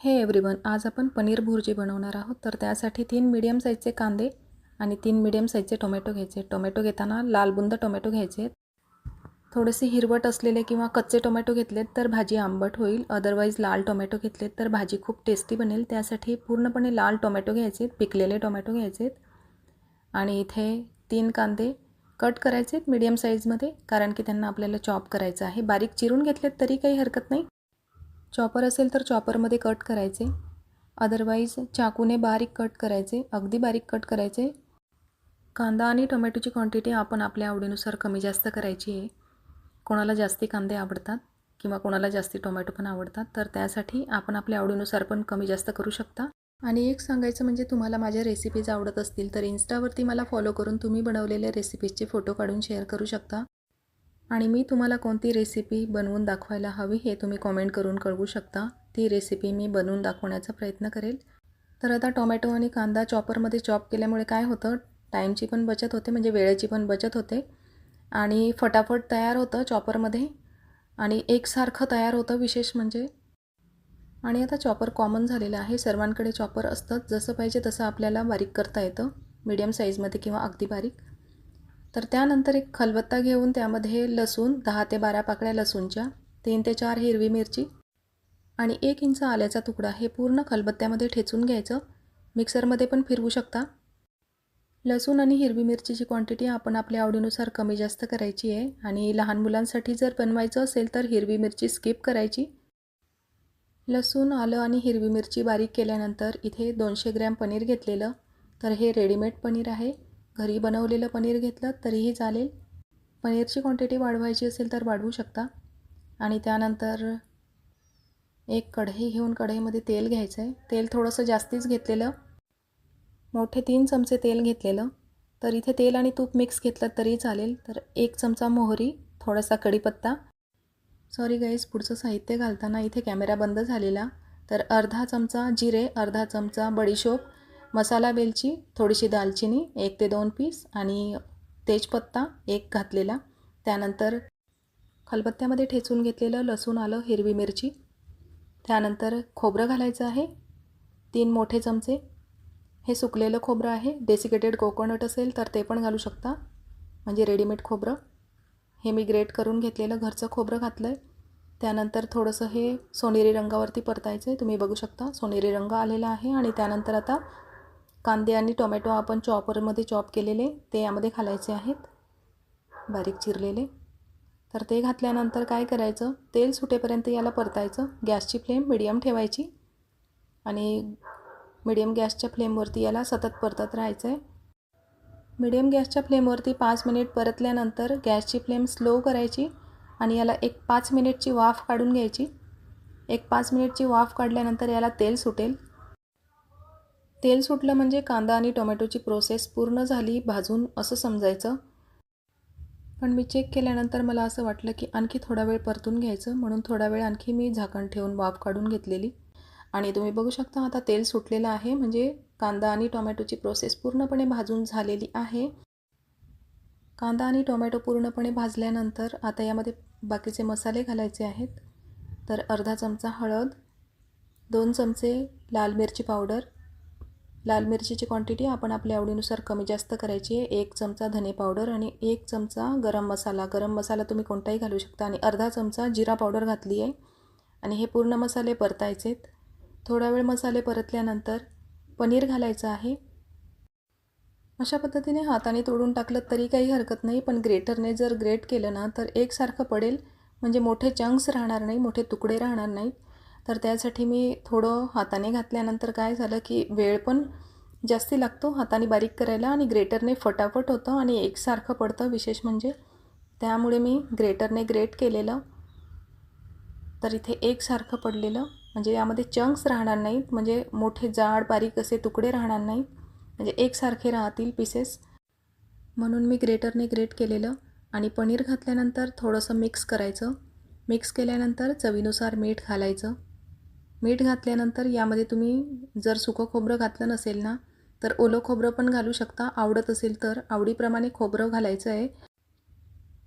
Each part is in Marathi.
हे एव्हरीवन आज आपण पनीर भुर्जी बनवणार आहोत. तर त्यासाठी तीन मीडियम साईजचे कांदे आणि तीन मीडियम साईजचे टोमॅटो घ्यायचे. टोमॅटो घेताना लालबुंद टोमॅटो घ्यायचे. थोडेसे हिरवट असलेले किंवा कच्चे टोमॅटो घेतलेत तर भाजी आंबट होईल. अदरवाईज लाल टोमॅटो घेतलेत तर भाजी खूप टेस्टी बनेल. त्यासाठी पूर्णपणे लाल टोमॅटो घ्यायचे पिकलेले टोमॅटो घ्यायचे. आणि इथे तीन कांदे कट करायचे आहेत मीडियम साईजमध्ये कारण की त्यांना आपल्याला चॉप करायचं आहे. बारीक चिरून घेतलेत तरी काही हरकत नाही. चॉपर असेल तर चॉपरमध्ये कट करायचे. अदरवाईज चाकूने बारीक कट करायचे. अगदी बारीक कट करायचे. कांदा आणि टोमॅटोची क्वांटिटी आपण आपल्या आवडीनुसार कमी जास्त करायची आहे. कोणाला जास्ती कांदे आवडतात किंवा कोणाला जास्ती टोमॅटो पण आवडतात तर त्यासाठी आपण आपल्या आवडीनुसार पण कमी जास्त करू शकता. आणि एक सांगायचं म्हणजे तुम्हाला माझ्या रेसिपीज आवडत असतील तर इन्स्टावरती मला फॉलो करून तुम्ही बनवलेल्या रेसिपीजचे फोटो काढून शेअर करू शकता. आणि मी तुम्हाला कोणती रेसिपी बनवून दाखवायला हवी हे तुम्ही कॉमेंट करून कळवू शकता. ती रेसिपी मी बनवून दाखवण्याचा प्रयत्न करेल. तर आता टोमॅटो आणि कांदा चॉपरमध्ये चॉप केल्यामुळे काय होतं? टाईमची पण बचत होते म्हणजे वेळेची पण बचत होते. आणि फटाफट तयार होतं चॉपरमध्ये आणि एकसारखं तयार होतं विशेष म्हणजे. आणि आता चॉपर कॉमन झालेलं आहे. सर्वांकडे चॉपर असतं जसं पाहिजे तसं आपल्याला बारीक करता येतं. मीडियम साईजमध्ये किंवा अगदी बारीक. तर त्यानंतर एक खलबत्ता घेऊन त्यामध्ये लसूण दहा ते बारा पाकळ्या लसूणच्या तीन ते चार हिरवी मिरची आणि एक इंच आल्याचा तुकडा हे पूर्ण खलबत्त्यामध्ये ठेचून घ्यायचं. मिक्सरमध्ये पण फिरवू शकता. लसूण आणि हिरवी मिरचीची क्वांटिटी आपण आपल्या आवडीनुसार कमी जास्त करायची आहे आणि लहान मुलांसाठी जर बनवायचं असेल तर हिरवी मिरची स्किप करायची. लसूण आलं आणि हिरवी मिरची बारीक केल्यानंतर इथे दोनशे ग्रॅम पनीर घेतलेलं. तर हे रेडीमेड पनीर आहे. घरी बनवलेलं पनीर घेतलं तरीही चालेल. पनीरची क्वांटिटी वाढवायची असेल तर वाढवू शकता. आणि त्यानंतर एक कढई घेऊन कढईमध्ये तेल घ्यायचं आहे तेल थोडंसं जास्तीच घेतलेलं. मोठे तीन चमचे तेल घेतलेलं. तर इथे तेल आणि तूप मिक्स घेतलं तरी चालेल. तर एक चमचा मोहरी थोडासा कढीपत्ता. सॉरी गाईज पुढचं साहित्य घालताना इथे कॅमेरा बंद झालेला. तर अर्धा चमचा जिरे अर्धा चमचा बडीशोप मसाला वेलची थोडीशी दालचिनी एक ते दोन पीस आणि तेजपत्ता एक घातलेला. त्यानंतर खलबत्त्यामध्ये ठेचून घेतलेलं लसूण आलं हिरवी मिरची. त्यानंतर खोबरं घालायचं आहे. तीन मोठे चमचे. हे सुकलेलं खोबरं आहे. डेसिकेटेड कोकोनट असेल तर ते पण घालू शकता. म्हणजे रेडीमेड खोबरं. हे मी ग्रेट करून घेतलेलं घरचं खोबरं घातलं आहे त्यानंतर थोडंसं हे सोनेरी रंगावरती परतायचं आहे तुम्ही बघू शकता सोनेरी रंग आलेला आहे आणि त्यानंतर आता कांदे आणि टोमॅटो आपण चॉपरमध्ये चॉप केलेले ते यामध्ये घालायचे आहेत. बारीक चिरलेले. तर ते घातल्यानंतर काय करायचं? तेल सुटेपर्यंत याला परतायचं. गॅसची फ्लेम मिडियम ठेवायची. आणि मिडियम गॅसच्या फ्लेमवरती याला सतत परतत राहायचं आहे मिडियम गॅसच्या फ्लेमवरती पाच मिनिट परतल्यानंतर गॅसची फ्लेम स्लो करायची आणि याला एक पाच मिनिटची वाफ काढून घ्यायची. एक पाच मिनिटची वाफ काढल्यानंतर याला तेल सुटेल. तेल सुटलं म्हणजे कांदा आणि टोमॅटोची प्रोसेस पूर्ण झाली भाजून असं समजायचं. पण मी चेक केल्यानंतर मला असं वाटलं की आणखी थोडा वेळ परतून घ्यायचं म्हणून थोडा वेळ आणखी मी झाकण ठेवून वाफ काढून घेतलेली. आणि तुम्ही बघू शकता आता तेल सुटलेलं आहे म्हणजे कांदा आणि टोमॅटोची प्रोसेस पूर्णपणे भाजून झालेली आहे. कांदा आणि टोमॅटो पूर्णपणे भाजल्यानंतर आता यामध्ये बाकीचे मसाले घालायचे आहेत. तर अर्धा चमचा हळद दोन चमचे लाल मिरची पावडर लाल मिरचीची क्वांटिटी आपण आपल्या आवडीनुसार कमी जास्त करायची आहे. एक चमचा धने पावडर आणि एक चमचा गरम मसाला. गरम मसाला तुम्ही कोणताही घालू शकता आणि अर्धा चमचा जिरा पावडर घातली आहे. आणि हे पूर्ण मसाले परतायचेत थोडा वेळ मसाले परतल्यानंतर पनीर घालायचं आहे. अशा पद्धतीने हाताने तोडून टाकलं तरी काही हरकत नाही पण ग्रेटरने जर ग्रेट केलं ना तर एकसारखं पडेल. म्हणजे मोठे चंक्स राहणार नाही मोठे तुकडे राहणार नाहीत. तर त्यासाठी मी थोडं हाताने घातल्यानंतर काय झालं की वेळ पण जास्ती लागतो हाताने बारीक करायला आणि ग्रेटरने फटाफट होतं आणि एकसारखं पडतं विशेष म्हणजे. त्यामुळे मी ग्रेटरने ग्रेट केलेलं. तर इथे एकसारखं पडलेलं. म्हणजे यामध्ये चंक्स राहणार नाहीत. म्हणजे मोठे जाड बारीक असे तुकडे राहणार नाहीत. म्हणजे एकसारखे राहतील पीसेस म्हणून मी ग्रेटरने ग्रेट केलेलं. आणि पनीर घातल्यानंतर थोडंसं मिक्स करायचं. मिक्स केल्यानंतर चवीनुसार मीठ घालायचं. मीठ घातल्यानंतर यामध्ये तुम्ही जर सुकं खोबरं घातलं नसेल ना तर ओलं खोबरं पण घालू शकता. आवडत असेल तर आवडीप्रमाणे खोबरं घालायचं आहे.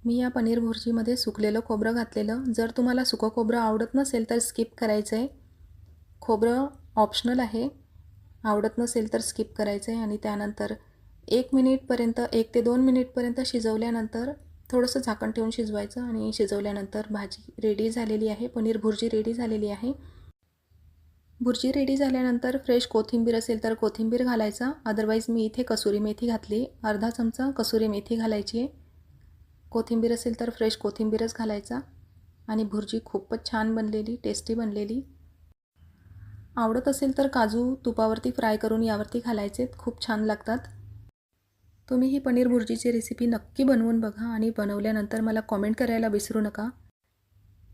मी या पनीर भुर्जीमध्ये सुकलेलं खोबरं घातलेलं. जर तुम्हाला सुकं खोबरं आवडत नसेल तर स्किप करायचं आहे. खोबरं ऑप्शनल आहे. आवडत नसेल तर स्किप करायचं आहे आणि त्यानंतर एक मिनिटपर्यंत एक ते दोन मिनिटपर्यंत शिजवल्यानंतर थोडंसं झाकण ठेवून शिजवायचं आणि शिजवल्यानंतर भाजी रेडी झालेली आहे. पनीर भुर्जी रेडी झालेली आहे. भुर्जी रेडी झाल्यानंतर फ्रेश कोथिंबीर असेल तर कोथिंबीर घालायचा. अदरवाईज मी इथे कसुरी मेथी घातली. अर्धा चमचा कसुरी मेथी घालायची. आहे कोथिंबीर असेल तर फ्रेश कोथिंबीरच घालायचा. आणि भुर्जी खूपच छान बनलेली टेस्टी बनलेली. आवडत असेल तर काजू तुपावरती फ्राय करून यावरती घालायचे. खूप छान लागतात. तुम्ही ही पनीर भुर्जीची रेसिपी नक्की बनवून बघा आणि बनवल्यानंतर मला कॉमेंट करायला विसरू नका.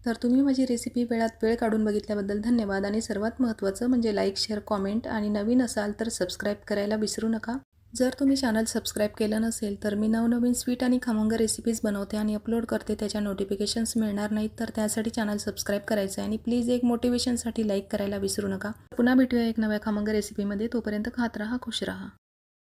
तर तुम्ही माझी रेसिपी वेळात वेळ काढून बघितल्याबद्दल धन्यवाद आणि सर्वात महत्त्वाचं म्हणजे लाईक शेअर कॉमेंट आणि नवीन असाल तर सबस्क्राईब करायला विसरू नका. जर तुम्ही चॅनल सबस्क्राईब केलं नसेल तर मी नवनवीन स्वीट आणि खमंग रेसिपीज बनवते आणि अपलोड करते त्याच्या नोटिफिकेशन्स मिळणार नाहीत तर त्यासाठी चॅनल सबस्क्राईब करायचं आहे आणि प्लीज एक मोटिवेशनसाठी लाईक करायला विसरू नका. पुन्हा भेटूया एक नव्या खमंग रेसिपीमध्ये तोपर्यंत खात राहा खुश राहा.